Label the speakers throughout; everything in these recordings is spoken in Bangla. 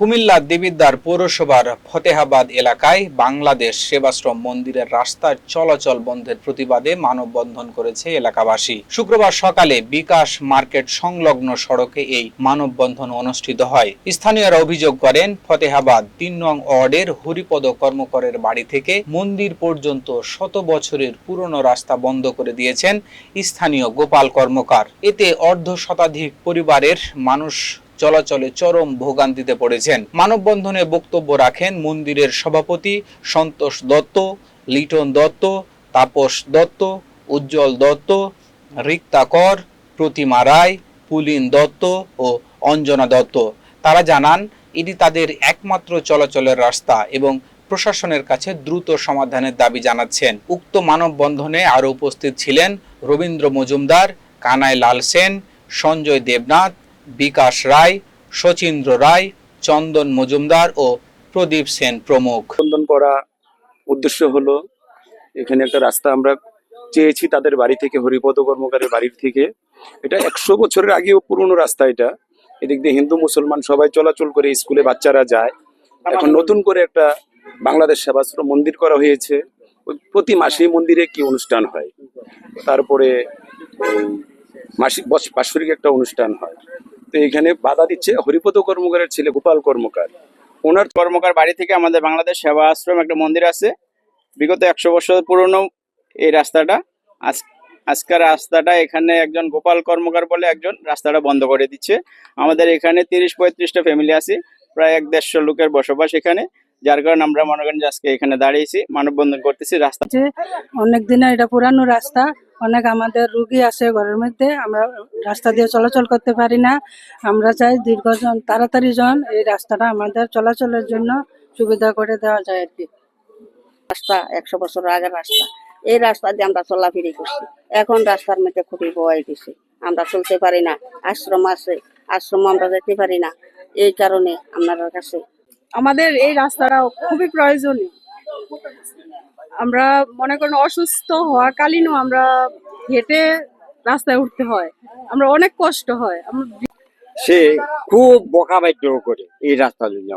Speaker 1: কুমিল্লার দেবিদ্বার পৌরসভার ফতেহাবাদ এলাকায় বাংলাদেশ সেবাশ্রম মন্দিরের রাস্তার চলাচল বন্ধের প্রতিবাদে মানববন্ধন করেছে এলাকাবাসী। শুক্রবার সকালে বিকাশ মার্কেট সংলগ্ন সড়কে এই মানববন্ধন অনুষ্ঠিত হয়। স্থানীয়রা অভিযোগ করেন, ফতেহাবাদ তিন নং ওয়ার্ডের হরিপদ কর্মকরের বাড়ি থেকে মন্দির পর্যন্ত শত বছরের পুরনো রাস্তা বন্ধ করে দিয়েছেন স্থানীয় গোপাল কর্মকার। এতে অর্ধ শতাধিক পরিবারের মানুষ চলাচলে চরম ভোগান্তিতে পড়েছেন। মানববন্ধনে বক্তব্য রাখেন মন্দিরের সভাপতি সন্তোষ দত্ত, লিটন দত্ত, তাপস দত্ত, উজ্জ্বল দত্ত, রিক্তা কর, প্রতিমা রায়, পুলিন দত্ত ও অঞ্জনা দত্ত। তারা জানান, এটি তাদের একমাত্র চলাচলের রাস্তা এবং প্রশাসনের কাছে দ্রুত সমাধানের দাবি জানাচ্ছেন। উক্ত মানববন্ধনে আরও উপস্থিত ছিলেন রবীন্দ্র মজুমদার, কানাই লাল সেন, সঞ্জয় দেবনাথ বিকাশ রায়, শচীন্দ্র রায়, চন্দন মজুমদার ও প্রদীপ সেন প্রমুখ।
Speaker 2: বন্ধন করা উদ্দেশ্য হলো, এখানে একটা রাস্তা আমরা চেয়েছি তাদের বাড়ি থেকে, হরিপদ কর্মকারের বাড়ির থেকে। এটা একশো বছরের আগেও পুরনো রাস্তা এটা। এদিক দিয়ে হিন্দু, মুসলমান সবাই চলাচল করে স্কুলে বাচ্চারা যায়। এখন নতুন করে একটা বাংলাদেশ সেবাশ্রম মন্দির করা হয়েছে। প্রতি মাসে মন্দিরে কি অনুষ্ঠান হয়। তারপরে মাসিক বাৎসরিক একটা অনুষ্ঠান হয়। এখানে বাধা দিচ্ছে হরিপদ কর্মকারের ছেলে, গোপাল কর্মকার। ওনার
Speaker 3: কর্মকার বাড়ি থেকে আমাদের বাংলাদেশ সেবা আশ্রম একটা মন্দির আছে। বিগত একশো বছর পুরনো এই রাস্তাটা। আজ, আজকের রাস্তাটা এখানে একজন গোপাল কর্মকার বলে একজন রাস্তাটা বন্ধ করে দিচ্ছে। আমাদের এখানে তিরিশ পঁয়ত্রিশটা ফ্যামিলি আছে, প্রায় এক দেড়শো লোকের বসবাস এখানে। যার কারণে আমরা মনে করেন আজকে এখানে দাঁড়িয়েছি, মানববন্ধন করতেছি রাস্তা।
Speaker 4: অনেক দিনের এটা পুরানো রাস্তা অনেক আমাদের রুগী আছে ঘরের মধ্যে আমরা রাস্তা দিয়ে চলাচল করতে পারি না। আমরা চাই দীর্ঘজন তাড়াতাড়ি জন এই রাস্তাটা আমাদের চলাচলের জন্য সুবিধা করে দেওয়া যায় আর কি।
Speaker 5: রাস্তা একশো বছর আগের রাস্তা। এই রাস্তা দিয়ে আমরা চলাফেরি করছি। এখন রাস্তার মধ্যে খুবই বয় গেছে আমরা চলতে পারি না আশ্রম আছে আশ্রম আমরা যেতে পারি না। এই কারণে আপনার কাছে
Speaker 6: আমাদের এই রাস্তাটা খুবই প্রয়োজনীয়। আমরা মনে করেন অসুস্থ হওয়াকালীনও আমরা হেঁটে রাস্তায় উঠতে হয়। আমরা অনেক কষ্ট হয়। আমরা
Speaker 7: সে খুব বকা বাধ্য করে এই রাস্তার জন্য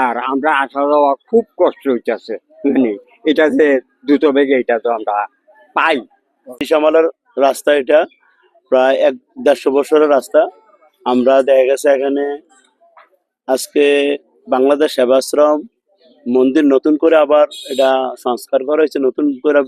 Speaker 7: আর আমরা আসা যাওয়া খুব কষ্ট হইতেছে। মানে এটা যে দ্রুত বেগে এটা তো আমরা পাই।
Speaker 2: বিশামালার রাস্তা এটা প্রায় এক দেড়শো বছরের রাস্তা। আমরা দেখা গেছে এখানে আজকে বাংলাদেশ সেবাশ্রম মন্দির নতুন করে আবার এটা সংস্কার করা হয়েছে নতুন করে